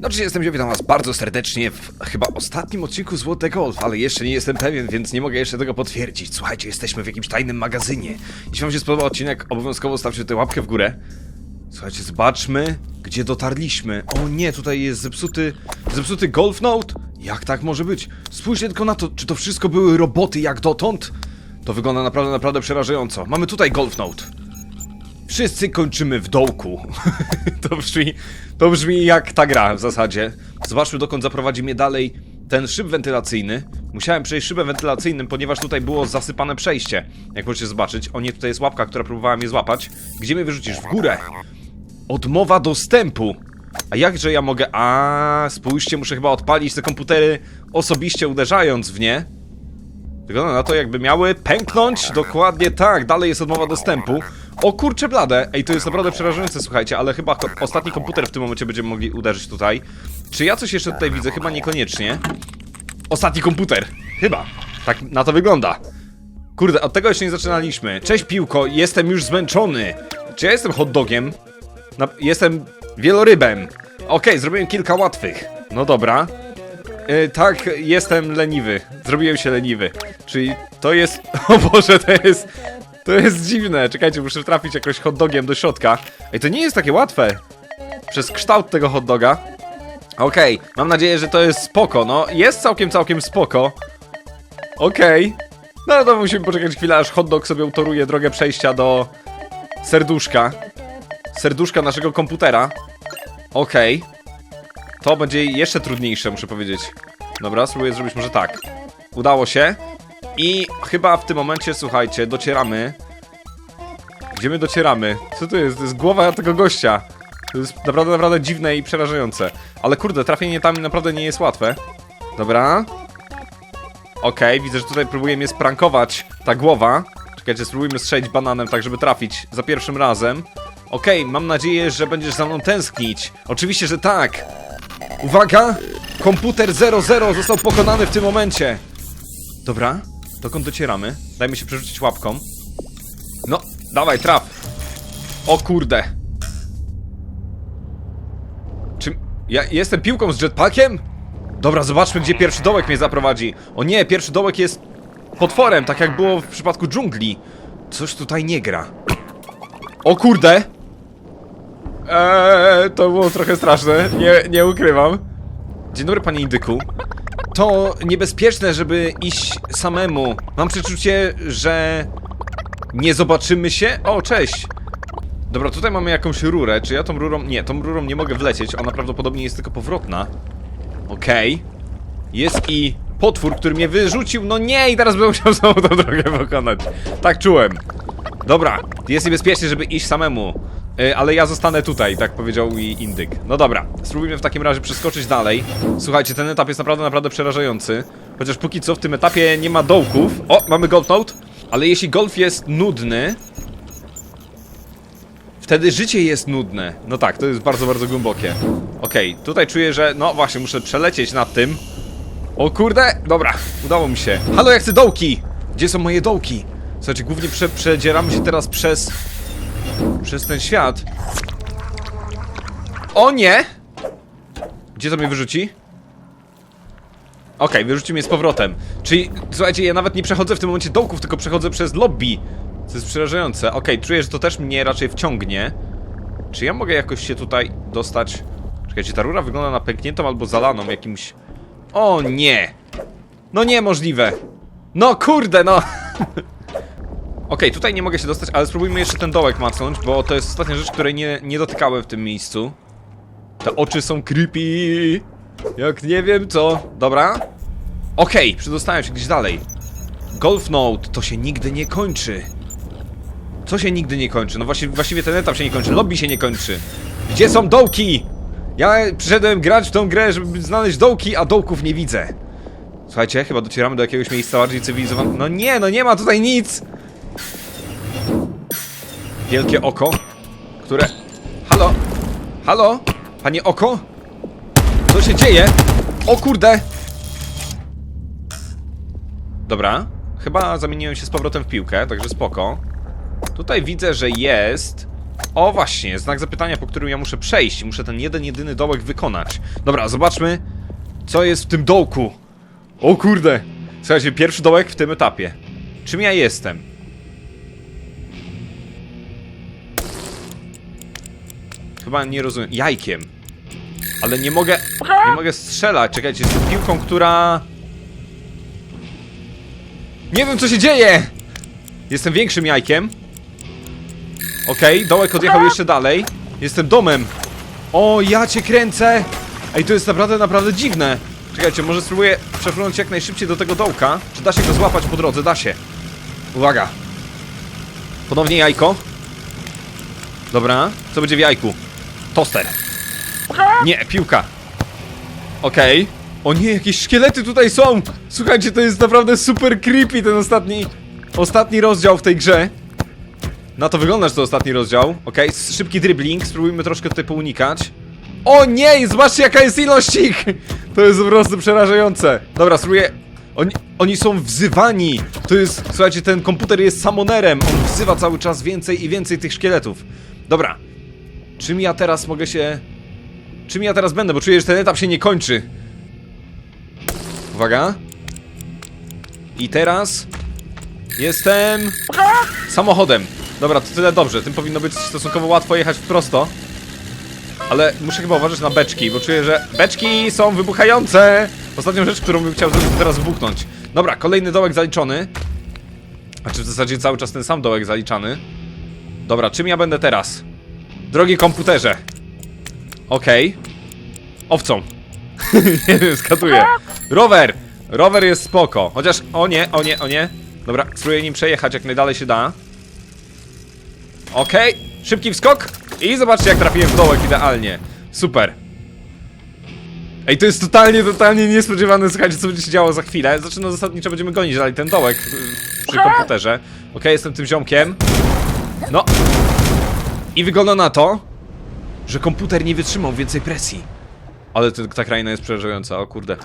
Znaczy jestem, witam was bardzo serdecznie w chyba ostatnim odcinku Złote Golf, ale jeszcze nie jestem pewien, więc nie mogę jeszcze tego potwierdzić. Słuchajcie, jesteśmy w jakimś tajnym magazynie. Jeśli wam się spodobał odcinek, obowiązkowo stawcie tę łapkę w górę. Słuchajcie, zobaczmy, gdzie dotarliśmy. O nie, tutaj jest zepsuty, zepsuty Golf Note. Jak tak może być? Spójrzcie tylko na to, czy to wszystko były roboty jak dotąd? To wygląda naprawdę, naprawdę przerażająco. Mamy tutaj Golf Note. Wszyscy kończymy w dołku. to, brzmi, to brzmi jak ta gra w zasadzie. Zobaczmy dokąd zaprowadzi mnie dalej ten szyb wentylacyjny. Musiałem przejść szybem wentylacyjnym, ponieważ tutaj było zasypane przejście. Jak możecie zobaczyć. O nie, tutaj jest łapka, która próbowała mnie złapać. Gdzie mnie wyrzucisz? W górę. Odmowa dostępu. A jakże ja mogę... A, spójrzcie, muszę chyba odpalić te komputery osobiście uderzając w nie. Wygląda na to, jakby miały pęknąć. Dokładnie tak, dalej jest odmowa dostępu. O kurcze blade! Ej, to jest naprawdę przerażające, słuchajcie, ale chyba ko ostatni komputer w tym momencie będziemy mogli uderzyć tutaj. Czy ja coś jeszcze tutaj widzę? Chyba niekoniecznie. Ostatni komputer! Chyba. Tak na to wygląda. Kurde, od tego jeszcze nie zaczynaliśmy. Cześć piłko, jestem już zmęczony. Czy ja jestem hot dogiem? Na jestem wielorybem. Okej, zrobiłem kilka łatwych. No dobra. Yy, tak, jestem leniwy. Zrobiłem się leniwy. Czyli to jest. O Boże, to jest. To jest dziwne. Czekajcie, muszę trafić jakoś hot dogiem do środka. Ej, to nie jest takie łatwe. Przez kształt tego hot doga. Okej, mam nadzieję, że to jest spoko. No, jest całkiem, całkiem spoko. Okej. No to musimy poczekać chwilę, aż hot dog sobie utoruje drogę przejścia do serduszka. Serduszka naszego komputera. Okej. To będzie jeszcze trudniejsze, muszę powiedzieć. Dobra, spróbuję zrobić może tak. Udało się. I chyba w tym momencie, słuchajcie, docieramy. Gdzie my docieramy? Co to jest? To jest głowa tego gościa. To jest naprawdę, naprawdę dziwne i przerażające. Ale kurde, trafienie tam naprawdę nie jest łatwe. Dobra. Okej, widzę, że tutaj próbuje mnie sprankować ta głowa. Czekajcie, spróbujmy strzelić bananem tak, żeby trafić za pierwszym razem. Okej, mam nadzieję, że będziesz za mną tęsknić. Oczywiście, że tak. Uwaga! Komputer 00 został pokonany w tym momencie. Dobra, dokąd docieramy? Dajmy się przerzucić łapką. No, dawaj, traf. O kurde. Czy ja jestem piłką z jetpackiem? Dobra, zobaczmy, gdzie pierwszy dołek mnie zaprowadzi. O nie, pierwszy dołek jest potworem, tak jak było w przypadku dżungli. Coś tutaj nie gra. O kurde! Eee, to było trochę straszne, nie, nie ukrywam. Dzień dobry, panie Indyku. To niebezpieczne, żeby iść samemu. Mam przeczucie, że nie zobaczymy się. O, cześć! Dobra, tutaj mamy jakąś rurę. Czy ja tą rurą. Nie, tą rurą nie mogę wlecieć. Ona prawdopodobnie jest tylko powrotna. Okej. Jest i potwór, który mnie wyrzucił. No nie, i teraz będę musiał znowu tą drogę pokonać. Tak czułem. Dobra, jest niebezpiecznie, żeby iść samemu. Y, ale ja zostanę tutaj, tak powiedział mi Indyk. No dobra, spróbujmy w takim razie przeskoczyć dalej. Słuchajcie, ten etap jest naprawdę, naprawdę przerażający. Chociaż póki co w tym etapie nie ma dołków. O, mamy golf note. Ale jeśli golf jest nudny, wtedy życie jest nudne. No tak, to jest bardzo, bardzo głębokie. Okej, tutaj czuję, że no właśnie, muszę przelecieć nad tym. O kurde, dobra, udało mi się. Halo, ja chcę dołki! Gdzie są moje dołki? Słuchajcie, głównie prze przedzieramy się teraz przez... Przez ten świat. O nie! Gdzie to mnie wyrzuci? Okej, wyrzuci mnie z powrotem. Czyli, słuchajcie, ja nawet nie przechodzę w tym momencie dołków, tylko przechodzę przez lobby. Co jest przerażające. Okej, czuję, że to też mnie raczej wciągnie. Czy ja mogę jakoś się tutaj dostać? Czekajcie, ta rura wygląda na pękniętą albo zalaną jakimś... O nie! No niemożliwe! No kurde, no! Okej, tutaj nie mogę się dostać, ale spróbujmy jeszcze ten dołek macnąć, bo to jest ostatnia rzecz, której nie, nie dotykałem w tym miejscu. Te oczy są creepy. Jak nie wiem co. Dobra. Okej, przedostałem się gdzieś dalej. Golf Note to się nigdy nie kończy. Co się nigdy nie kończy? No właściwie, właściwie ten etap się nie kończy, lobby się nie kończy. Gdzie są dołki? Ja przyszedłem grać w tą grę, żeby znaleźć dołki, a dołków nie widzę. Słuchajcie, chyba docieramy do jakiegoś miejsca bardziej cywilizowanego. No nie, no nie ma tutaj nic! Wielkie oko, które... Halo? Halo? Panie oko? Co się dzieje? O kurde! Dobra, chyba zamieniłem się z powrotem w piłkę, także spoko. Tutaj widzę, że jest O właśnie, znak zapytania, po którym ja muszę przejść. Muszę ten jeden, jedyny dołek wykonać. Dobra, zobaczmy, co jest w tym dołku. O kurde. Słuchajcie, pierwszy dołek w tym etapie. Czym ja jestem? Chyba nie rozumiem. Jajkiem. Ale nie mogę. Nie mogę strzelać. Czekajcie, z piłką, która. Nie wiem, co się dzieje! Jestem większym jajkiem. Okej, dołek odjechał jeszcze dalej. Jestem domem. O, ja cię kręcę! Ej, to jest naprawdę, naprawdę dziwne. Czekajcie, może spróbuję przefrunąć jak najszybciej do tego dołka. Czy da się go złapać po drodze? Da się. Uwaga. Ponownie jajko. Dobra, co będzie w jajku? Toster. Nie, piłka. Okej. O nie, jakieś szkielety tutaj są! Słuchajcie, to jest naprawdę super creepy ten ostatni... Ostatni rozdział w tej grze. Na to wygląda, że to ostatni rozdział. Okej, szybki dribbling, spróbujmy troszkę tutaj pounikać. O nie, zobaczcie jaka jest ilość ich! To jest po prostu przerażające. Dobra, spróbuję... Oni, oni są wzywani! To jest, słuchajcie, ten komputer jest samonerem. On wzywa cały czas więcej i więcej tych szkieletów. Dobra. Czym ja teraz mogę się... Czym ja teraz będę, bo czuję, że ten etap się nie kończy. Uwaga. I teraz... Jestem... Samochodem. Dobra, to tyle dobrze. Tym powinno być stosunkowo łatwo jechać prosto. Ale muszę chyba uważać na beczki, bo czuję, że beczki są wybuchające. Ostatnią rzecz, którą bym chciał teraz wybuchnąć. Dobra, kolejny dołek zaliczony. Znaczy w zasadzie cały czas ten sam dołek zaliczany. Dobra, czym ja będę teraz? Drogi komputerze. Okej. Owcą. nie wiem, skatuję. Rower! Rower jest spoko. Chociaż, o nie, o nie, o nie. Dobra, spróbuję nim przejechać jak najdalej się da. Okej, szybki wskok i zobaczcie jak trafiłem w dołek idealnie. Super. Ej, to jest totalnie, totalnie niespodziewane, słuchajcie, co będzie się działo za chwilę. Znaczy, no zasadniczo będziemy gonić dalej ten dołek y, przy komputerze. Okej, jestem tym ziomkiem. No. I wygląda na to, że komputer nie wytrzymał więcej presji. Ale ta kraina jest przerażająca, o kurde.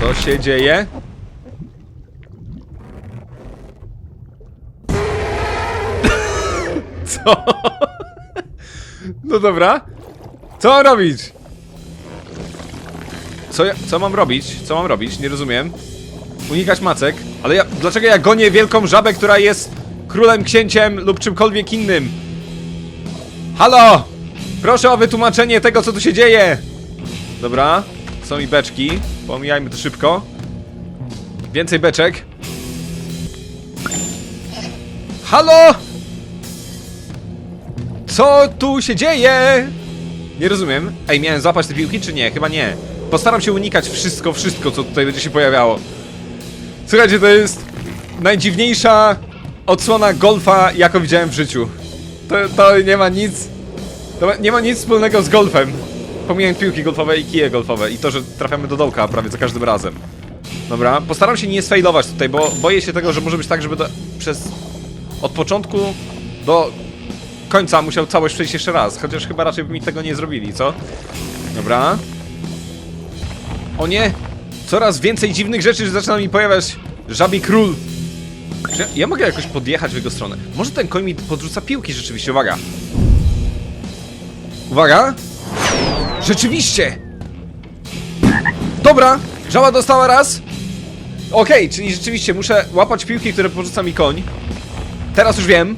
Co się dzieje? Co? No dobra. Co robić? Co, ja, co mam robić? Co mam robić? Nie rozumiem. Unikać macek. Ale ja, dlaczego ja gonię wielką żabę, która jest królem, księciem lub czymkolwiek innym? Halo! Proszę o wytłumaczenie tego, co tu się dzieje! Dobra, są i beczki. Pomijajmy to szybko. Więcej beczek. Halo! Co tu się dzieje? Nie rozumiem. Ej, miałem złapać te piłki, czy nie? Chyba nie. Postaram się unikać wszystko, wszystko, co tutaj będzie się pojawiało. Słuchajcie, to jest najdziwniejsza odsłona golfa, jaką widziałem w życiu. To, to nie ma nic... To nie ma nic wspólnego z golfem. Pomijając piłki golfowe i kije golfowe i to, że trafiamy do dołka prawie za każdym razem. Dobra, postaram się nie sfailować tutaj, bo boję się tego, że może być tak, żeby do, przez... Od początku do końca musiał całość przejść jeszcze raz, chociaż chyba raczej by mi tego nie zrobili, co? Dobra. O nie! Coraz więcej dziwnych rzeczy zaczyna mi pojawiać. Żabi król. Ja, ja mogę jakoś podjechać w jego stronę? Może ten koń mi podrzuca piłki rzeczywiście, uwaga. Uwaga. Rzeczywiście! Dobra, żała dostała raz. Okej, czyli rzeczywiście muszę łapać piłki, które porzuca mi koń. Teraz już wiem.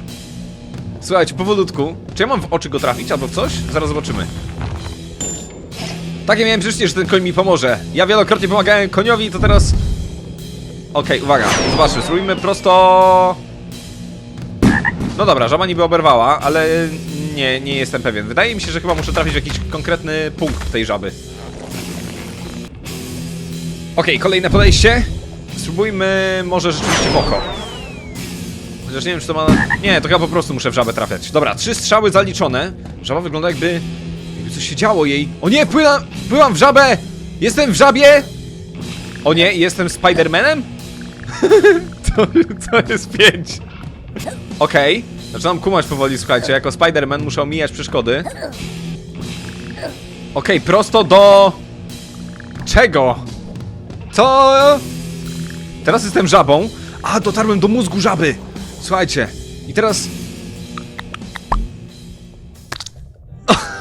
Słuchajcie, powolutku. Czy ja mam w oczy go trafić albo coś? Zaraz zobaczymy. Takie miałem przeczucie, że ten koń mi pomoże. Ja wielokrotnie pomagałem koniowi, to teraz... Okej, uwaga, zobaczmy, spróbujmy prosto... No dobra, żaba niby oberwała, ale nie, nie jestem pewien. Wydaje mi się, że chyba muszę trafić w jakiś konkretny punkt tej żaby. Okej, kolejne podejście. Spróbujmy może rzeczywiście w oko. Chociaż nie wiem, czy to ma... Nie, to chyba po prostu muszę w żabę trafiać. Dobra, trzy strzały zaliczone. Żaba wygląda jakby... Jakby coś się działo jej. O nie, płynam, w żabę! Jestem w żabie! O nie, jestem Spidermanem? to, to jest pięć. Okej. Zaczynam kumać powoli, słuchajcie. Jako Spiderman muszę omijać przeszkody. Okej, prosto do... Czego? Co. Teraz jestem żabą. A, dotarłem do mózgu żaby. Słuchajcie. I teraz...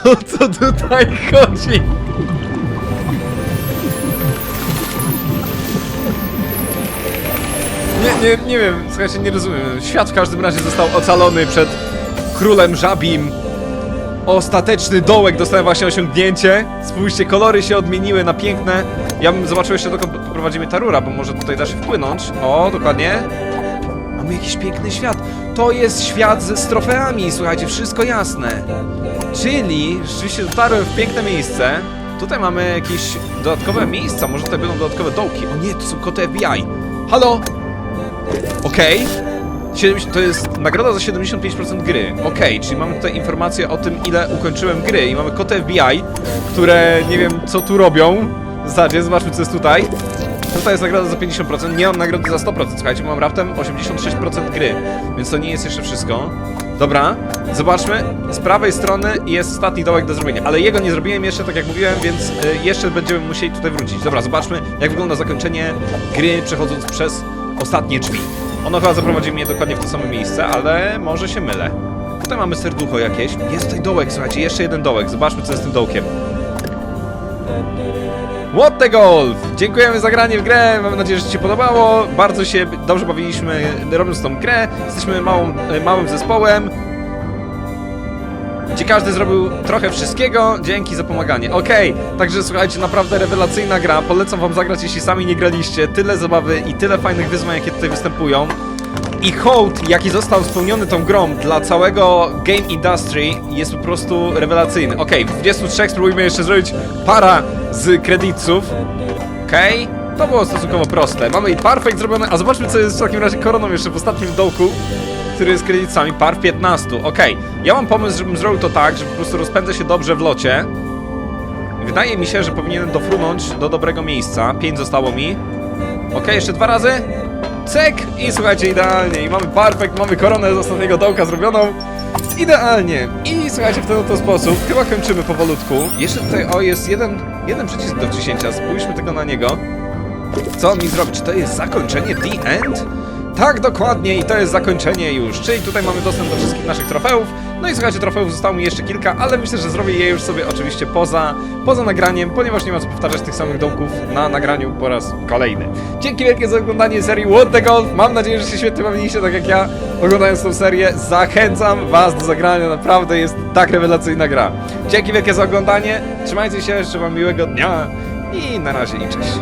O co tutaj chodzi? Nie, nie, nie wiem, słuchajcie, nie rozumiem. Świat w każdym razie został ocalony przed królem żabim. Ostateczny dołek dostałem właśnie osiągnięcie. Spójrzcie, kolory się odmieniły na piękne. Ja bym zobaczył jeszcze dokąd poprowadzimy Tarura, bo może tutaj da się wpłynąć. O, dokładnie. Mamy jakiś piękny świat. To jest świat z, z trofeami, słuchajcie, wszystko jasne. Czyli rzeczywiście dotarłem w piękne miejsce. Tutaj mamy jakieś dodatkowe miejsca, może tutaj będą dodatkowe dołki. O nie, to są koty FBI. Halo? Okej. 70 To jest nagroda za 75% gry. Okej, czyli mamy tutaj informację o tym, ile ukończyłem gry. I mamy koty FBI, które nie wiem co tu robią. W zasadzie, zobaczmy co jest tutaj. Tutaj jest nagroda za 50%, nie mam nagrody za 100%. Słuchajcie, mam raptem 86% gry, więc to nie jest jeszcze wszystko. Dobra, zobaczmy. Z prawej strony jest ostatni dołek do zrobienia, ale jego nie zrobiłem jeszcze, tak jak mówiłem, więc y, jeszcze będziemy musieli tutaj wrócić. Dobra, zobaczmy, jak wygląda zakończenie gry, przechodząc przez ostatnie drzwi. Ono chyba zaprowadzi mnie dokładnie w to samo miejsce, ale może się mylę. Tutaj mamy serducho jakieś. Jest tutaj dołek, słuchajcie, jeszcze jeden dołek. Zobaczmy, co jest z tym dołkiem. What the Golf! Dziękujemy za granie w grę, mam nadzieję, że Ci się podobało. Bardzo się dobrze bawiliśmy robiąc tą grę. Jesteśmy małą, małym zespołem. Gdzie każdy zrobił trochę wszystkiego, dzięki za pomaganie. Okej, także słuchajcie, naprawdę rewelacyjna gra. Polecam wam zagrać, jeśli sami nie graliście. Tyle zabawy i tyle fajnych wyzwań, jakie tutaj występują. I hołd, jaki został spełniony tą grą dla całego game industry jest po prostu rewelacyjny. Okej, w 23 spróbujmy jeszcze zrobić para z kredytów. Okej, to było stosunkowo proste. Mamy i perfect zrobione, a zobaczmy co jest w takim razie koroną jeszcze w ostatnim dołku, który jest kredytami par 15. Okej, ja mam pomysł, żebym zrobił to tak, że po prostu rozpędzę się dobrze w locie. Wydaje mi się, że powinienem dofrunąć do dobrego miejsca. 5 zostało mi. Okej, jeszcze dwa razy. Cek! I słuchajcie, idealnie. I mamy perfekt, mamy koronę z ostatniego dołka zrobioną. Idealnie. I słuchajcie, w ten oto sposób chyba kończymy powolutku. Jeszcze tutaj, o, jest jeden, jeden przycisk do wciśnięcia. Spójrzmy tylko na niego. Co mi zrobi? Czy to jest zakończenie The End? Tak, dokładnie i to jest zakończenie już, czyli tutaj mamy dostęp do wszystkich naszych trofeów. No i słuchajcie, trofeów zostało mi jeszcze kilka, ale myślę, że zrobię je już sobie oczywiście poza, poza nagraniem, ponieważ nie ma co powtarzać tych samych domków na nagraniu po raz kolejny. Dzięki wielkie za oglądanie serii What the Golf. Mam nadzieję, że się świetnie bawiliście, tak jak ja, oglądając tą serię. Zachęcam was do zagrania, naprawdę jest tak rewelacyjna gra. Dzięki wielkie za oglądanie, trzymajcie się, życzę wam miłego dnia i na razie i cześć.